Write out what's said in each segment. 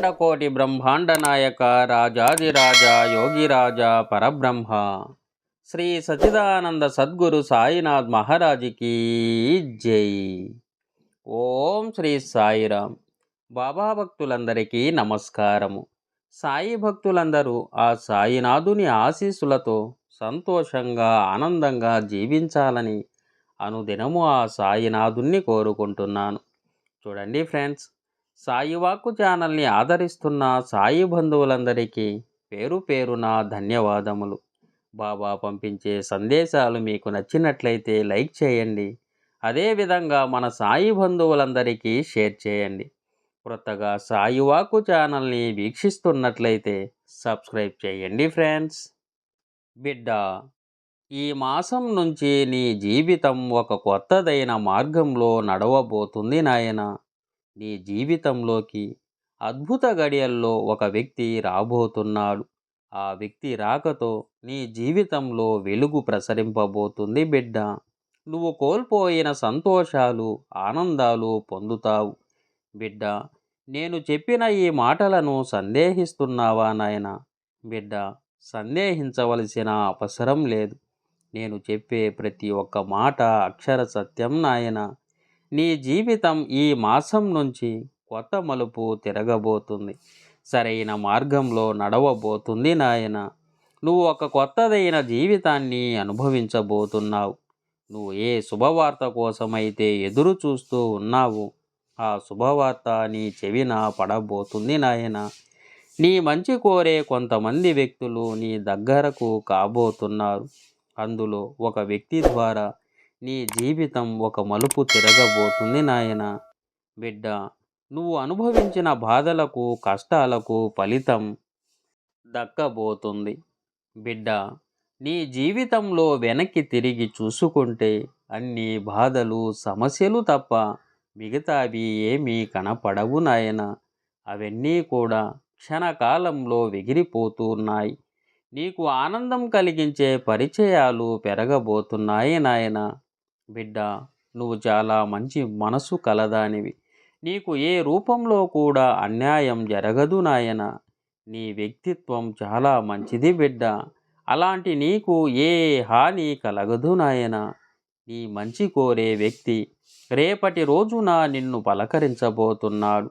అఖండ కోటి బ్రహ్మాండ నాయక రాజాదిరాజ యోగిరాజ పరబ్రహ్మ. శ్రీ సచిదానంద సద్గురు సాయినాథ్ మహారాజుకి జై. ఓం శ్రీ సాయిరామ్ బాబా భక్తులందరికీ నమస్కారము. సాయి భక్తులందరూ ఆ సాయినాథుని ఆశీస్సులతో సంతోషంగా ఆనందంగా జీవించాలని అనుదినము ఆ సాయినాథుణ్ణి కోరుకుంటున్నాను. చూడండి ఫ్రెండ్స్ సాయివాకు ఛానల్ని ఆదరిస్తున్న సాయి బంధువులందరికీ పేరు పేరున ధన్యవాదములు. బాబా పంపించే సందేశాలు మీకు నచ్చినట్లయితే లైక్ చేయండి. అదేవిధంగా మన సాయి బంధువులందరికీ షేర్ చేయండి. కొత్తగా సాయివాకు ఛానల్ని వీక్షిస్తున్నట్లయితే సబ్స్క్రైబ్ చేయండి ఫ్రెండ్స్. బిడ్డ ఈ మాసం నుంచి నీ జీవితం ఒక కొత్తదైన మార్గంలో నడవబోతుంది నాయన. నీ జీవితంలోకి అద్భుత గడియల్లో ఒక వ్యక్తి రాబోతున్నాడు. ఆ వ్యక్తి రాకతో నీ జీవితంలో వెలుగు ప్రసరింపబోతుంది బిడ్డ. నువ్వు కోల్పోయిన సంతోషాలు ఆనందాలు పొందుతావు. బిడ్డ నేను చెప్పిన ఈ మాటలను సందేహిస్తున్నావా నాయన? బిడ్డ సందేహించవలసిన అవసరం లేదు. నేను చెప్పే ప్రతి ఒక్క మాట అక్షర సత్యం నాయన. నీ జీవితం ఈ మాసం నుంచి కొత్త మలుపు తిరగబోతుంది. సరైన మార్గంలో నడవబోతుంది నాయన. నువ్వు ఒక కొత్తదైన జీవితాన్ని అనుభవించబోతున్నావు. నువ్వు ఏ శుభవార్త కోసమైతే ఎదురు చూస్తూ ఉన్నావు ఆ శుభవార్త నీ చెవిన పడబోతుంది నాయన. నీ మంచి కోరే కొంతమంది వ్యక్తులు నీ దగ్గరకు కాబోతున్నారు. అందులో ఒక వ్యక్తి ద్వారా నీ జీవితం ఒక మలుపు తిరగబోతుంది నాయన. బిడ్డ నువ్వు అనుభవించిన బాధలకు కష్టాలకు ఫలితం దక్కబోతుంది. బిడ్డ నీ జీవితంలో వెనక్కి తిరిగి చూసుకుంటే అన్ని బాధలు సమస్యలు తప్ప మిగతావి ఏమీ కనపడవు నాయన. అవన్నీ కూడా క్షణకాలంలో ఎగిరిపోతున్నాయి నీకు ఆనందం కలిగించే పరిచయాలు పెరగబోతున్నాయి నాయన. బిడ్డ నువ్వు చాలా మంచి మనసు కలదానివి. నీకు ఏ రూపంలో కూడా అన్యాయం జరగదు నాయన. నీ వ్యక్తిత్వం చాలా మంచిది బిడ్డ. అలాంటి నీకు ఏ హాని కలగదు నాయన. నీ మంచి కోరే వ్యక్తి రేపటి రోజున నిన్ను పలకరించబోతున్నాడు.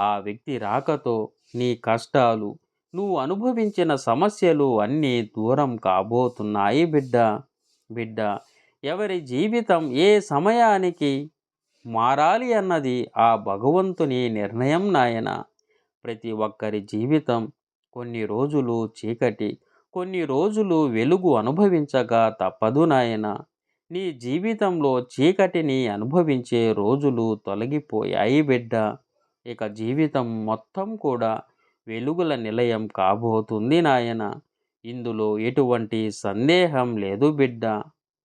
ఆ వ్యక్తి రాకతో నీ కష్టాలు నువ్వు అనుభవించిన సమస్యలు అన్నీ దూరం కాబోతున్నాయి బిడ్డ. బిడ్డ ఎవరి జీవితం ఏ సమయానికి మారాలి అన్నది ఆ భగవంతుని నిర్ణయం నాయన. ప్రతి ఒక్కరి జీవితం కొన్ని రోజులు చీకటి కొన్ని రోజులు వెలుగు అనుభవించగా తప్పదు నాయన. నీ జీవితంలో చీకటిని అనుభవించే రోజులు తొలగిపోయాయి బిడ్డ. ఇక జీవితం మొత్తం కూడా వెలుగుల నిలయం కాబోతుంది నాయన. ఇందులో ఎటువంటి సందేహం లేదు బిడ్డ.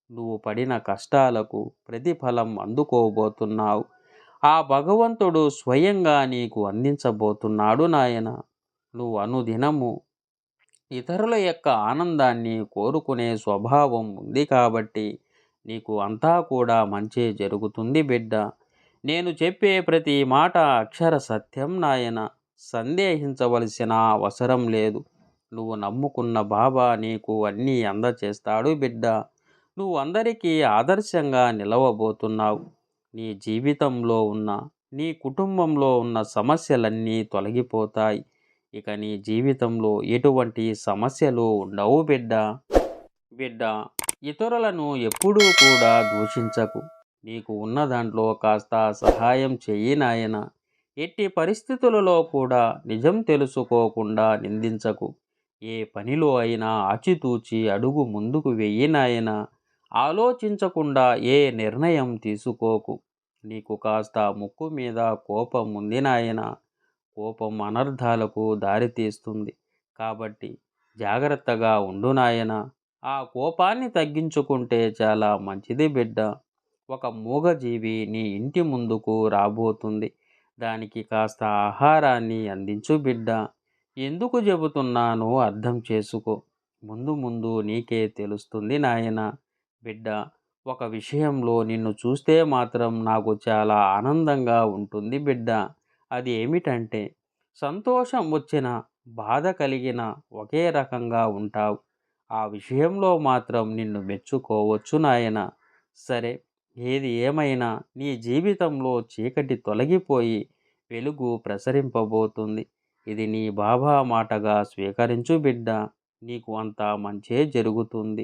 నువ్వు పడిన కష్టాలకు ప్రతిఫలం అందుకోబోతున్నావు. ఆ భగవంతుడు స్వయంగా నీకు అందించబోతున్నాడు నాయన. నువ్వు అనుదినము ఇతరుల యొక్క ఆనందాన్ని కోరుకునే స్వభావం ఉంది కాబట్టి నీకు అంతా కూడా మంచి జరుగుతుంది బిడ్డ. నేను చెప్పే ప్రతి మాట అక్షర సత్యం నాయన. సందేహించవలసిన అవసరం లేదు. నువ్వు నమ్ముకున్న బాబా నీకు అన్నీ అందచేస్తాడు బిడ్డ. నువ్వు అందరికీ ఆదర్శంగా నిలవబోతున్నావు. నీ జీవితంలో ఉన్న నీ కుటుంబంలో ఉన్న సమస్యలన్నీ తొలగిపోతాయి. ఇక నీ జీవితంలో ఎటువంటి సమస్యలు ఉండవు బిడ్డ. బిడ్డ ఇతరులను ఎప్పుడూ కూడా దూషించకు. నీకు ఉన్న దాంట్లో కాస్త సహాయం చెయ్యి నాయన. ఎట్టి పరిస్థితులలో కూడా నిజం తెలుసుకోకుండా నిందించకు. ఏ పనిలో అయినా ఆచితూచి అడుగు ముందుకు వెయ్యి నాయనా. ఆలోచించకుండా ఏ నిర్ణయం తీసుకోకు. నీకు కాస్త ముక్కు మీద కోపం ఉంది నాయన. కోపం అనర్థాలకు దారితీస్తుంది కాబట్టి జాగ్రత్తగా ఉండు నాయన. ఆ కోపాన్ని తగ్గించుకుంటే చాలా మంచిది బిడ్డ. ఒక మూగజీవి నీ ఇంటి ముందుకు రాబోతుంది. దానికి కాస్త ఆహారాన్ని అందించు బిడ్డ. ఎందుకు చెబుతున్నానో అర్థం చేసుకో. ముందు ముందు నీకే తెలుస్తుంది నాయనా. బిడ్డ ఒక విషయంలో నిన్ను చూస్తే మాత్రం నాకు చాలా ఆనందంగా ఉంటుంది బిడ్డ. అది ఏమిటంటే సంతోషం వచ్చిన బాధ కలిగిన ఒకే రకంగా ఉంటావు. ఆ విషయంలో మాత్రం నిన్ను మెచ్చుకోవచ్చు నాయన. సరే ఏది ఏమైనా నీ జీవితంలో చీకటి తొలగిపోయి వెలుగు ప్రసరింపబోతుంది. ఇది నీ బాబా మాటగా స్వీకరించు బిడ్డ. నీకు అంతా మంచే జరుగుతుంది.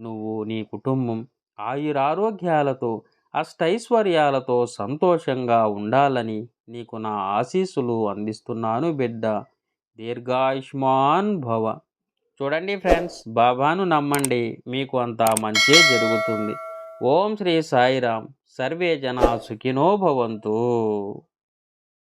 నువ్వు నీ కుటుంబం ఆయురారోగ్యాలతో అష్టైశ్వర్యాలతో సంతోషంగా ఉండాలని నీకు నా ఆశీస్సులు అందిస్తున్నాను బిడ్డ. దీర్ఘాయుష్మాన్ భవ. చూడండి ఫ్రెండ్స్ బాబాను నమ్మండి మీకు అంతా మంచే జరుగుతుంది. ఓం శ్రీ సాయిరామ్. సర్వే జనా సుఖినో భవంతు.